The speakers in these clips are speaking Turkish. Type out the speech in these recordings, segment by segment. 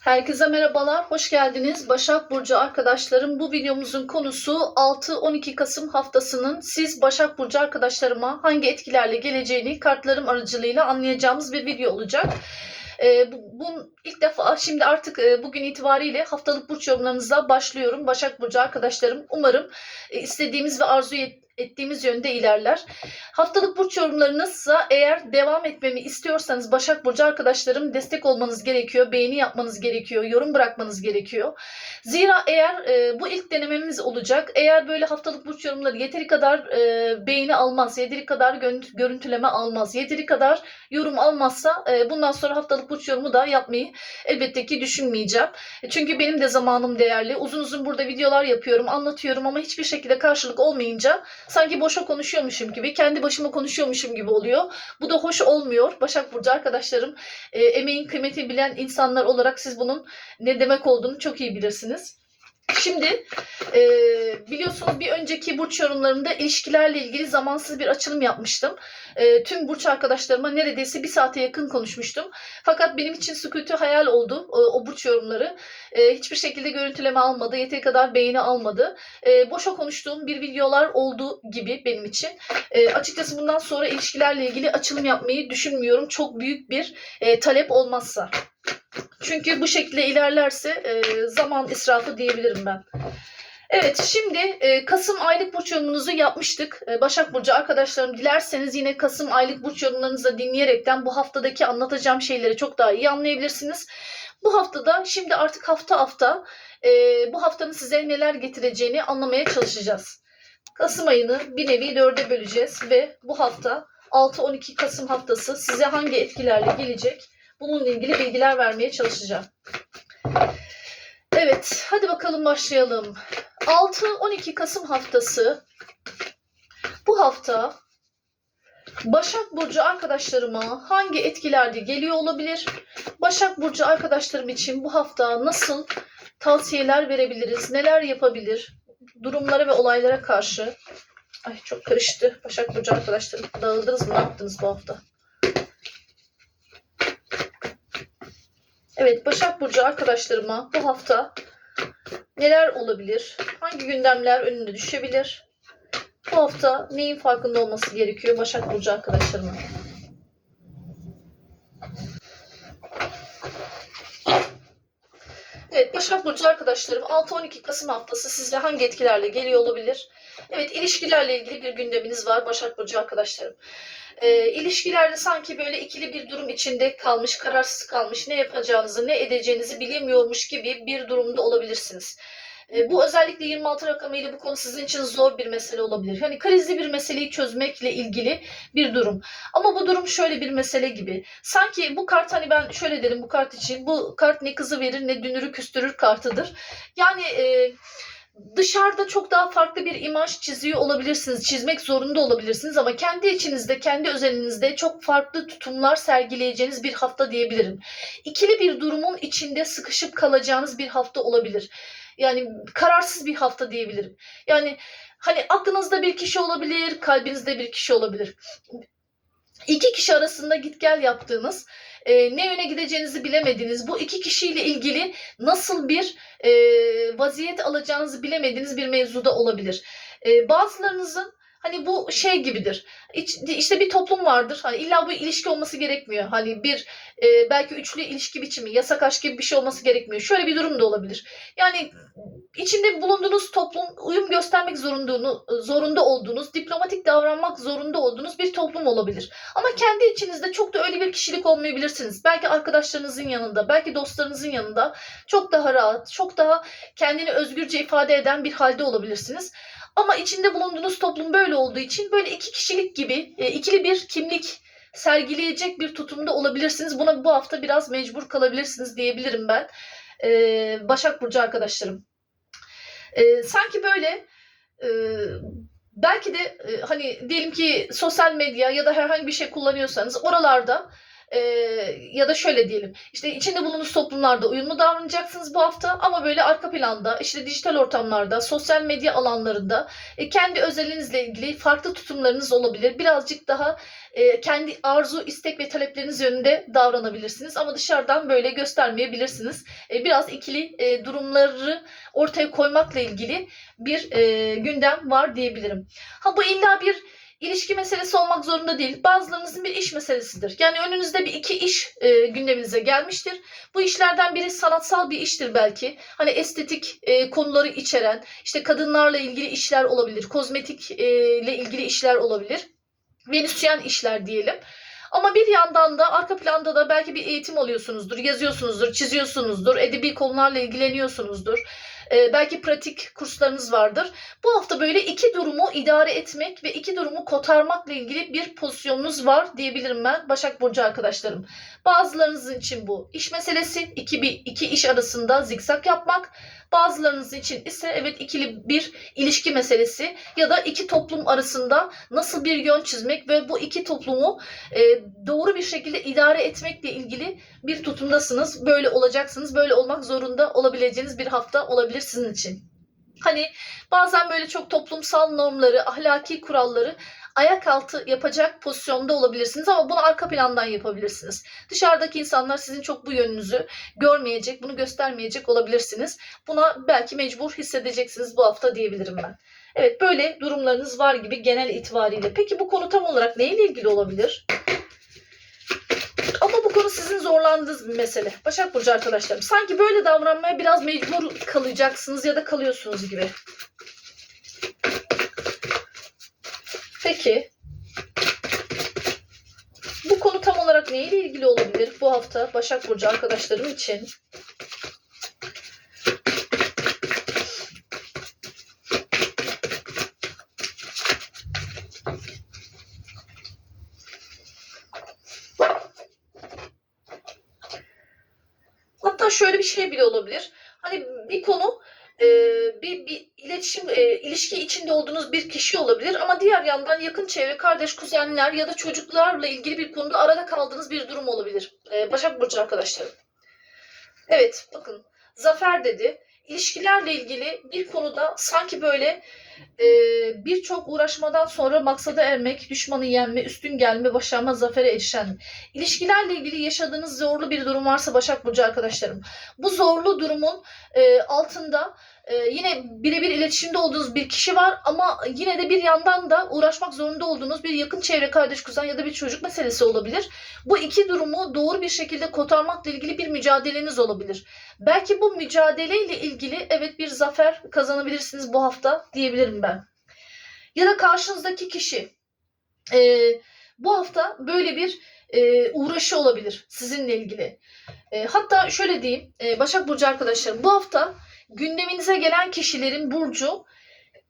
Herkese merhabalar, hoş geldiniz. Başak Burcu arkadaşlarım, bu videomuzun konusu 6-12 Kasım haftasının siz Başak Burcu arkadaşlarıma hangi etkilerle geleceğini kartlarım aracılığıyla anlayacağımız bir video olacak. Ee, bu, bu ilk defa şimdi artık e, bugün itibariyle haftalık burç yorumlarınıza başlıyorum. Başak Burcu arkadaşlarım umarım e, istediğimiz ve arzu et- ettiğimiz yönde ilerler. Haftalık burç yorumlarınızsa eğer devam etmemi istiyorsanız Başak Burcu arkadaşlarım destek olmanız gerekiyor. Beğeni yapmanız gerekiyor. Yorum bırakmanız gerekiyor. Zira eğer e, bu ilk denememiz olacak. Eğer böyle haftalık burç yorumları yeteri kadar e, beğeni almaz, yeteri kadar gö- görüntüleme almaz, yeteri kadar yorum almazsa e, bundan sonra haftalık burç yorumu da yapmayı elbette ki düşünmeyeceğim. E, Çünkü benim de zamanım değerli. Uzun uzun burada videolar yapıyorum, anlatıyorum ama hiçbir şekilde karşılık olmayınca sanki boşa konuşuyormuşum gibi, kendi başıma konuşuyormuşum gibi oluyor. Bu da hoş olmuyor. Başak Burcu arkadaşlarım, e, emeğin kıymetini bilen insanlar olarak siz bunun ne demek olduğunu çok iyi bilirsiniz. Şimdi e, biliyorsunuz bir önceki burç yorumlarımda ilişkilerle ilgili zamansız bir açılım yapmıştım. E, tüm burç arkadaşlarıma neredeyse bir saate yakın konuşmuştum. Fakat benim için sükutu hayal oldu o, o burç yorumları. E, hiçbir şekilde görüntüleme almadı, yeteri kadar beğeni almadı. E, boşa konuştuğum bir videolar oldu gibi benim için. E, açıkçası bundan sonra ilişkilerle ilgili açılım yapmayı düşünmüyorum. Çok büyük bir e, talep olmazsa. Çünkü bu şekilde ilerlerse e, zaman israfı diyebilirim ben. Evet şimdi e, Kasım aylık burç yorumunuzu yapmıştık. E, Başak Burcu arkadaşlarım dilerseniz yine Kasım aylık burç yorumlarınızı dinleyerekten bu haftadaki anlatacağım şeyleri çok daha iyi anlayabilirsiniz. Bu haftada şimdi artık hafta hafta e, bu haftanın size neler getireceğini anlamaya çalışacağız. Kasım ayını bir nevi dörde böleceğiz ve bu hafta 6-12 Kasım haftası size hangi etkilerle gelecek bununla ilgili bilgiler vermeye çalışacağım. Evet, hadi bakalım başlayalım. 6-12 Kasım haftası bu hafta Başak Burcu arkadaşlarıma hangi etkilerde geliyor olabilir? Başak Burcu arkadaşlarım için bu hafta nasıl tavsiyeler verebiliriz? Neler yapabilir? Durumlara ve olaylara karşı. Ay çok karıştı. Başak Burcu arkadaşlarım dağıldınız mı? Ne yaptınız bu hafta? Evet, Başak Burcu arkadaşlarıma bu hafta neler olabilir? Hangi gündemler önüne düşebilir? Bu hafta neyin farkında olması gerekiyor Başak Burcu arkadaşlarıma? Evet, Başak Burcu arkadaşlarım 6-12 Kasım haftası sizde hangi etkilerle geliyor olabilir? Evet, ilişkilerle ilgili bir gündeminiz var Başak Burcu arkadaşlarım. E, ilişkilerde sanki böyle ikili bir durum içinde kalmış, kararsız kalmış, ne yapacağınızı, ne edeceğinizi bilemiyormuş gibi bir durumda olabilirsiniz. E, bu özellikle 26 rakamıyla bu konu sizin için zor bir mesele olabilir. Hani krizli bir meseleyi çözmekle ilgili bir durum. Ama bu durum şöyle bir mesele gibi. Sanki bu kart hani ben şöyle derim bu kart için. Bu kart ne kızı verir ne dünürü küstürür kartıdır. Yani e, dışarıda çok daha farklı bir imaj çiziyor olabilirsiniz. Çizmek zorunda olabilirsiniz ama kendi içinizde, kendi özelinizde çok farklı tutumlar sergileyeceğiniz bir hafta diyebilirim. İkili bir durumun içinde sıkışıp kalacağınız bir hafta olabilir. Yani kararsız bir hafta diyebilirim. Yani hani aklınızda bir kişi olabilir, kalbinizde bir kişi olabilir. İki kişi arasında git gel yaptığınız, e, ne yöne gideceğinizi bilemediğiniz, bu iki kişiyle ilgili nasıl bir e, vaziyet alacağınızı bilemediğiniz bir mevzuda olabilir. E, bazılarınızın hani bu şey gibidir. İşte bir toplum vardır. Hani illa bu ilişki olması gerekmiyor. Hani bir e, belki üçlü ilişki biçimi, yasak aşk gibi bir şey olması gerekmiyor. Şöyle bir durum da olabilir. Yani içinde bulunduğunuz toplum uyum göstermek zorunduğunu, zorunda olduğunuz, diplomatik davranmak zorunda olduğunuz bir toplum olabilir. Ama kendi içinizde çok da öyle bir kişilik olmayabilirsiniz. Belki arkadaşlarınızın yanında, belki dostlarınızın yanında çok daha rahat, çok daha kendini özgürce ifade eden bir halde olabilirsiniz. Ama içinde bulunduğunuz toplum böyle olduğu için böyle iki kişilik gibi e, ikili bir kimlik sergileyecek bir tutumda olabilirsiniz. Buna bu hafta biraz mecbur kalabilirsiniz diyebilirim ben. Ee, Başak Burcu arkadaşlarım. Ee, sanki böyle e, belki de e, hani diyelim ki sosyal medya ya da herhangi bir şey kullanıyorsanız oralarda e, ya da şöyle diyelim işte içinde bulunduğunuz toplumlarda uyumlu davranacaksınız bu hafta ama böyle arka planda işte dijital ortamlarda sosyal medya alanlarında e, kendi özelinizle ilgili farklı tutumlarınız olabilir. Birazcık daha e, kendi arzu, istek ve talepleriniz yönünde davranabilirsiniz ama dışarıdan böyle göstermeyebilirsiniz. E, biraz ikili e, durumları ortaya koymakla ilgili bir e, gündem var diyebilirim. Ha bu illa bir ilişki meselesi olmak zorunda değil. Bazılarınızın bir iş meselesidir. Yani önünüzde bir iki iş e, gündeminize gelmiştir. Bu işlerden biri sanatsal bir iştir belki. Hani estetik e, konuları içeren, işte kadınlarla ilgili işler olabilir, kozmetik e, ile ilgili işler olabilir. Venüsyen işler diyelim. Ama bir yandan da arka planda da belki bir eğitim alıyorsunuzdur, yazıyorsunuzdur, çiziyorsunuzdur, edebi konularla ilgileniyorsunuzdur. Ee, belki pratik kurslarınız vardır. Bu hafta böyle iki durumu idare etmek ve iki durumu kotarmakla ilgili bir pozisyonunuz var diyebilirim ben Başak Burcu arkadaşlarım. Bazılarınız için bu iş meselesi, iki, bir, iki iş arasında zikzak yapmak. Bazılarınız için ise evet ikili bir ilişki meselesi ya da iki toplum arasında nasıl bir yön çizmek ve bu iki toplumu e, doğru bir şekilde idare etmekle ilgili bir tutumdasınız. Böyle olacaksınız, böyle olmak zorunda olabileceğiniz bir hafta olabilir sizin için. Hani bazen böyle çok toplumsal normları, ahlaki kuralları ayak altı yapacak pozisyonda olabilirsiniz ama bunu arka plandan yapabilirsiniz. Dışarıdaki insanlar sizin çok bu yönünüzü görmeyecek, bunu göstermeyecek olabilirsiniz. Buna belki mecbur hissedeceksiniz bu hafta diyebilirim ben. Evet böyle durumlarınız var gibi genel itibariyle. Peki bu konu tam olarak neyle ilgili olabilir? Ama bu konu sizin zorlandığınız bir mesele. Başak Burcu arkadaşlarım. Sanki böyle davranmaya biraz mecbur kalacaksınız ya da kalıyorsunuz gibi. Peki. Bu konu tam olarak neyle ilgili olabilir bu hafta Başak Burcu arkadaşlarım için? Hatta şöyle bir şey bile olabilir. Hani bir konu e, bir, bir iletişim e, ilişki içinde olduğunuz bir kişi olabilir ama diğer yandan yakın çevre, kardeş, kuzenler ya da çocuklarla ilgili bir konuda arada kaldığınız bir durum olabilir. E, Başak Burcu arkadaşlarım. Evet bakın Zafer dedi. İlişkilerle ilgili bir konuda sanki böyle e, birçok uğraşmadan sonra maksada ermek, düşmanı yenme, üstün gelme, başarma, zafere erişen. İlişkilerle ilgili yaşadığınız zorlu bir durum varsa Başak Burcu arkadaşlarım. Bu zorlu durumun e, altında e, yine birebir iletişimde olduğunuz bir kişi var ama yine de bir yandan da uğraşmak zorunda olduğunuz bir yakın çevre kardeş kuzen ya da bir çocuk meselesi olabilir. Bu iki durumu doğru bir şekilde kotarmakla ilgili bir mücadeleniz olabilir. Belki bu mücadeleyle ilgili evet bir zafer kazanabilirsiniz bu hafta diyebilirim ben. Ya da karşınızdaki kişi e, bu hafta böyle bir e, uğraşı olabilir sizinle ilgili. E, hatta şöyle diyeyim e, Başak Burcu arkadaşlarım bu hafta gündeminize gelen kişilerin burcu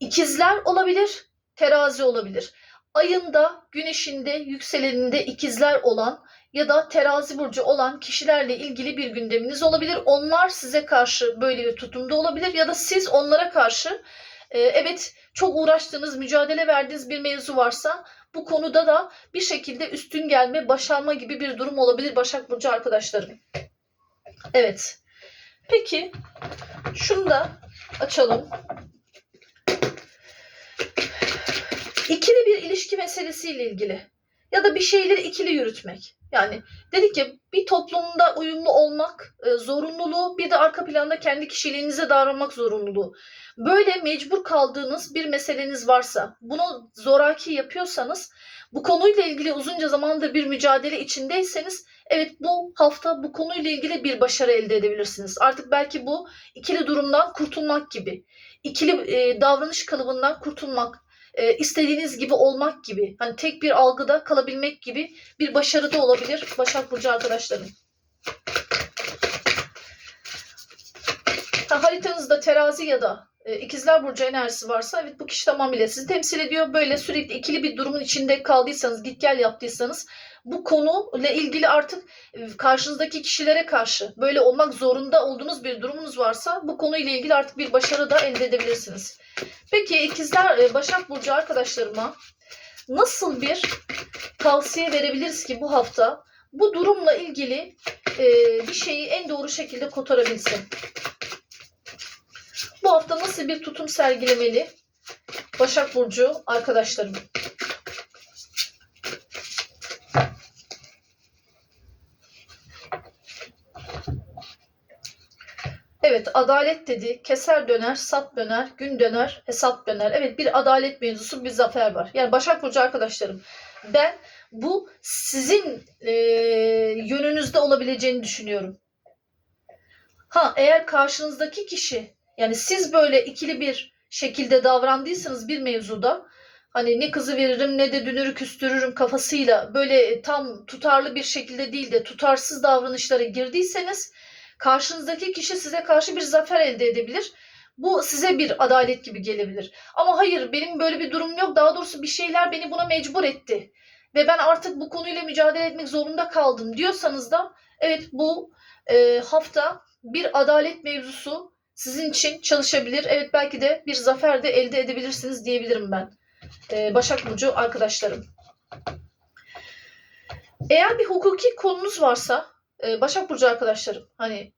ikizler olabilir, terazi olabilir. Ayında, güneşinde, yükseleninde ikizler olan ya da terazi burcu olan kişilerle ilgili bir gündeminiz olabilir. Onlar size karşı böyle bir tutumda olabilir ya da siz onlara karşı e, evet çok uğraştığınız, mücadele verdiğiniz bir mevzu varsa bu konuda da bir şekilde üstün gelme, başarma gibi bir durum olabilir Başak Burcu arkadaşlarım. Evet. Peki şunu da açalım. İkili bir ilişki meselesiyle ilgili ya da bir şeyleri ikili yürütmek. Yani dedik ya bir toplumda uyumlu olmak e, zorunluluğu bir de arka planda kendi kişiliğinize davranmak zorunluluğu. Böyle mecbur kaldığınız bir meseleniz varsa bunu zoraki yapıyorsanız bu konuyla ilgili uzunca zamandır bir mücadele içindeyseniz evet bu hafta bu konuyla ilgili bir başarı elde edebilirsiniz. Artık belki bu ikili durumdan kurtulmak gibi. ikili e, davranış kalıbından kurtulmak, e, istediğiniz gibi olmak gibi. Hani tek bir algıda kalabilmek gibi bir başarı da olabilir Başak Burcu arkadaşlarım. Ha, haritanızda terazi ya da ikizler burcu enerjisi varsa evet bu kişi tamamıyla sizi temsil ediyor. Böyle sürekli ikili bir durumun içinde kaldıysanız, git gel yaptıysanız bu konuyla ilgili artık e, karşınızdaki kişilere karşı böyle olmak zorunda olduğunuz bir durumunuz varsa bu konuyla ilgili artık bir başarı da elde edebilirsiniz. Peki ikizler e, Başak Burcu arkadaşlarıma nasıl bir tavsiye verebiliriz ki bu hafta bu durumla ilgili e, bir şeyi en doğru şekilde kotarabilsin. Bu hafta nasıl bir tutum sergilemeli Başak Burcu arkadaşlarım? Evet adalet dedi. Keser döner, sat döner, gün döner, hesap döner. Evet bir adalet mevzusu bir zafer var. Yani Başak Burcu arkadaşlarım ben bu sizin e, yönünüzde olabileceğini düşünüyorum. Ha eğer karşınızdaki kişi yani siz böyle ikili bir şekilde davrandıysanız bir mevzuda hani ne kızı veririm ne de dünürü küstürürüm kafasıyla böyle tam tutarlı bir şekilde değil de tutarsız davranışlara girdiyseniz karşınızdaki kişi size karşı bir zafer elde edebilir. Bu size bir adalet gibi gelebilir. Ama hayır benim böyle bir durum yok. Daha doğrusu bir şeyler beni buna mecbur etti. Ve ben artık bu konuyla mücadele etmek zorunda kaldım diyorsanız da evet bu e, hafta bir adalet mevzusu sizin için çalışabilir. Evet belki de bir zafer de elde edebilirsiniz diyebilirim ben. E, Başak Burcu arkadaşlarım. Eğer bir hukuki konunuz varsa e, Başak Burcu arkadaşlarım hani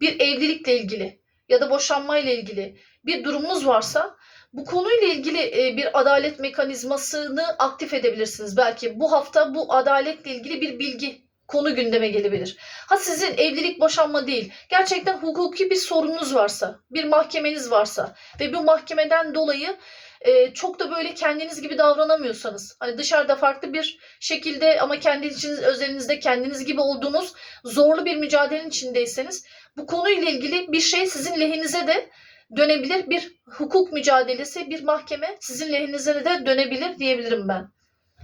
bir evlilikle ilgili ya da boşanmayla ilgili bir durumunuz varsa bu konuyla ilgili e, bir adalet mekanizmasını aktif edebilirsiniz. Belki bu hafta bu adaletle ilgili bir bilgi konu gündeme gelebilir. Ha sizin evlilik boşanma değil. Gerçekten hukuki bir sorununuz varsa, bir mahkemeniz varsa ve bu mahkemeden dolayı e, çok da böyle kendiniz gibi davranamıyorsanız, hani dışarıda farklı bir şekilde ama kendi içiniz özelinizde kendiniz gibi olduğunuz zorlu bir mücadelenin içindeyseniz bu konuyla ilgili bir şey sizin lehinize de dönebilir. Bir hukuk mücadelesi, bir mahkeme sizin lehinize de dönebilir diyebilirim ben.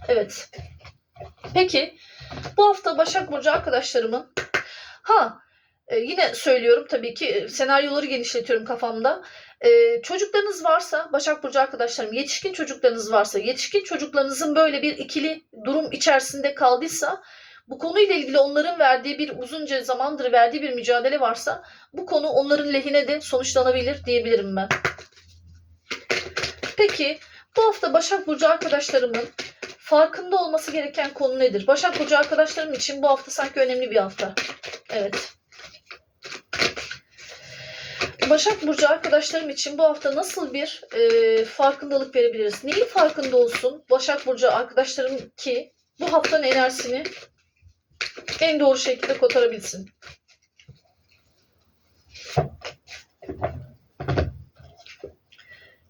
Evet. Peki bu hafta Başak Burcu arkadaşlarımın ha e, yine söylüyorum tabii ki e, senaryoları genişletiyorum kafamda. E, çocuklarınız varsa Başak Burcu arkadaşlarım yetişkin çocuklarınız varsa yetişkin çocuklarınızın böyle bir ikili durum içerisinde kaldıysa bu konuyla ilgili onların verdiği bir uzunca zamandır verdiği bir mücadele varsa bu konu onların lehine de sonuçlanabilir diyebilirim ben. Peki bu hafta Başak Burcu arkadaşlarımın farkında olması gereken konu nedir? Başak Burcu arkadaşlarım için bu hafta sanki önemli bir hafta. Evet. Başak Burcu arkadaşlarım için bu hafta nasıl bir e, farkındalık verebiliriz? Neyin farkında olsun Başak Burcu arkadaşlarım ki bu haftanın enerjisini en doğru şekilde kotarabilsin.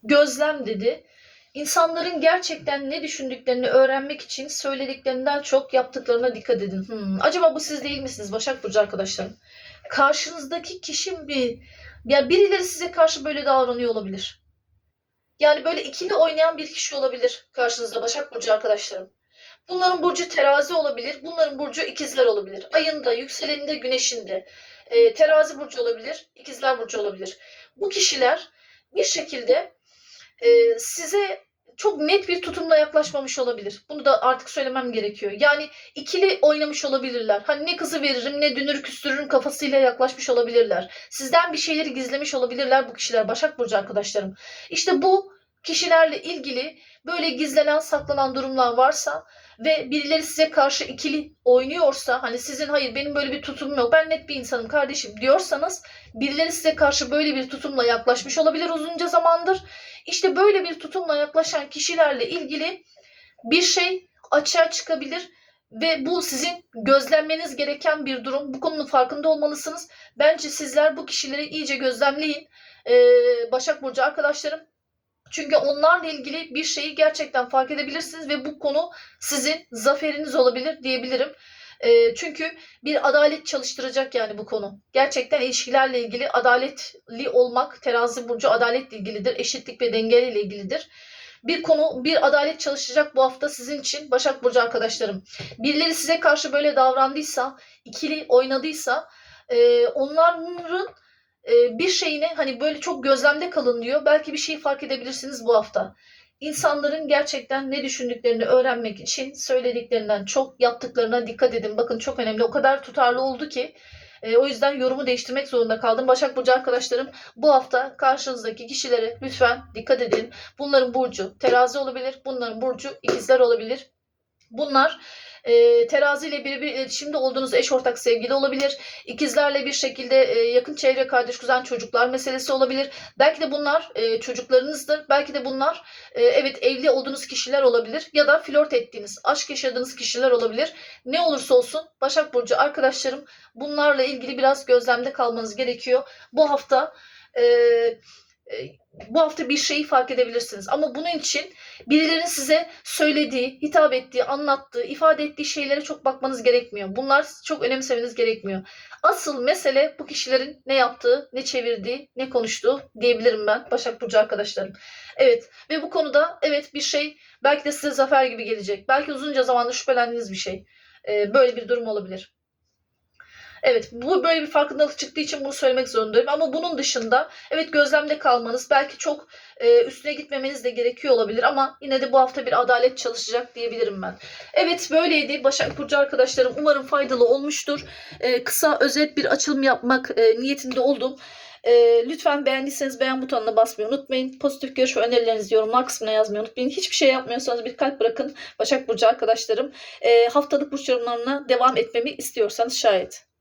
Gözlem dedi. İnsanların gerçekten ne düşündüklerini öğrenmek için söylediklerinden çok yaptıklarına dikkat edin. Hmm, acaba bu siz değil misiniz Başak Burcu arkadaşlarım? Karşınızdaki kişi bir ya birileri size karşı böyle davranıyor olabilir. Yani böyle ikili oynayan bir kişi olabilir karşınızda Başak Burcu arkadaşlarım. Bunların burcu terazi olabilir. Bunların burcu ikizler olabilir. Ayında, yükseleninde, güneşinde. E, terazi burcu olabilir. ikizler burcu olabilir. Bu kişiler bir şekilde e, size çok net bir tutumla yaklaşmamış olabilir. Bunu da artık söylemem gerekiyor. Yani ikili oynamış olabilirler. Hani ne kızı veririm ne dünür küstürürüm kafasıyla yaklaşmış olabilirler. Sizden bir şeyleri gizlemiş olabilirler bu kişiler. Başak Burcu arkadaşlarım. İşte bu kişilerle ilgili böyle gizlenen saklanan durumlar varsa ve birileri size karşı ikili oynuyorsa hani sizin hayır benim böyle bir tutumum yok ben net bir insanım kardeşim diyorsanız birileri size karşı böyle bir tutumla yaklaşmış olabilir uzunca zamandır. İşte böyle bir tutumla yaklaşan kişilerle ilgili bir şey açığa çıkabilir ve bu sizin gözlemlemeniz gereken bir durum. Bu konunun farkında olmalısınız. Bence sizler bu kişileri iyice gözlemleyin. Ee, Başak Burcu arkadaşlarım çünkü onlarla ilgili bir şeyi gerçekten fark edebilirsiniz ve bu konu sizin zaferiniz olabilir diyebilirim. E, çünkü bir adalet çalıştıracak yani bu konu. Gerçekten ilişkilerle ilgili adaletli olmak, terazi burcu adaletle ilgilidir. Eşitlik ve dengeyle ilgilidir. Bir konu, bir adalet çalışacak bu hafta sizin için Başak Burcu arkadaşlarım. Birileri size karşı böyle davrandıysa, ikili oynadıysa e, onların e, bir şeyine hani böyle çok gözlemde kalın diyor. Belki bir şey fark edebilirsiniz bu hafta. İnsanların gerçekten ne düşündüklerini öğrenmek için söylediklerinden çok yaptıklarına dikkat edin. Bakın çok önemli. O kadar tutarlı oldu ki e, o yüzden yorumu değiştirmek zorunda kaldım. Başak Burcu arkadaşlarım bu hafta karşınızdaki kişilere lütfen dikkat edin. Bunların burcu terazi olabilir. Bunların burcu ikizler olabilir. Bunlar E, terazi ile birebir iletişimde olduğunuz eş ortak sevgili olabilir. İkizlerle bir şekilde e, yakın çevre kardeş kuzen çocuklar meselesi olabilir. Belki de bunlar e, çocuklarınızdır. Belki de bunlar e, evet evli olduğunuz kişiler olabilir ya da flört ettiğiniz, aşk yaşadığınız kişiler olabilir. Ne olursa olsun Başak Burcu arkadaşlarım bunlarla ilgili biraz gözlemde kalmanız gerekiyor. Bu hafta e, e, bu hafta bir şeyi fark edebilirsiniz. Ama bunun için birilerinin size söylediği, hitap ettiği, anlattığı, ifade ettiği şeylere çok bakmanız gerekmiyor. Bunlar çok önemsemeniz gerekmiyor. Asıl mesele bu kişilerin ne yaptığı, ne çevirdiği, ne konuştuğu diyebilirim ben Başak Burcu arkadaşlarım. Evet ve bu konuda evet bir şey belki de size zafer gibi gelecek. Belki uzunca zamandır şüphelendiğiniz bir şey. Ee, böyle bir durum olabilir. Evet bu böyle bir farkındalık çıktığı için bunu söylemek zorundayım. Ama bunun dışında evet gözlemde kalmanız belki çok e, üstüne gitmemeniz de gerekiyor olabilir ama yine de bu hafta bir adalet çalışacak diyebilirim ben. Evet böyleydi Başak Burcu arkadaşlarım. Umarım faydalı olmuştur. E, kısa özet bir açılım yapmak e, niyetinde oldum. E, lütfen beğendiyseniz beğen butonuna basmayı unutmayın. Pozitif görüş ve önerilerinizi yorumlar kısmına yazmayı unutmayın. Hiçbir şey yapmıyorsanız bir kalp bırakın Başak Burcu arkadaşlarım. E, haftalık burç yorumlarına devam etmemi istiyorsanız şayet.